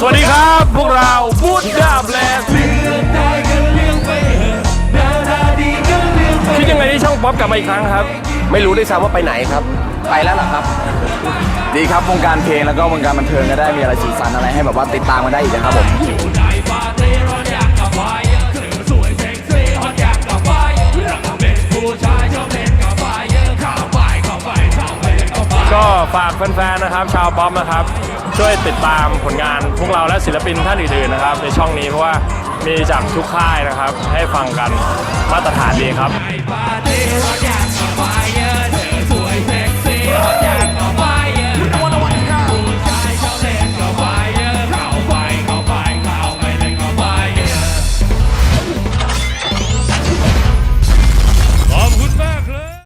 สวัสดีครับ พวกเราบูดดาแบลสคิดยังไงที่ช่องป๊อปกลับมาอีกครั้งครับ ไม่รู้ด้วยซ้ำว่าไปไหนครับ ไปแล้วเหรอครับ ดีครับวงการเพลงแล้วก็วงการบันเทิงก็ได้มีอะไรสีสันอะไรให้แบบว่าติดตามกันได้อีกนะครับผม ฝากแฟนๆนะครับ ชาวป๊อปนะครับ ช่วยติดตามผลงานพวกเราและศิลปินท่านอื่นๆนะครับ ในช่องนี้เพราะว่ามีจากทุกค่ายนะครับ ให้ฟังกันมาตรฐานดีครับ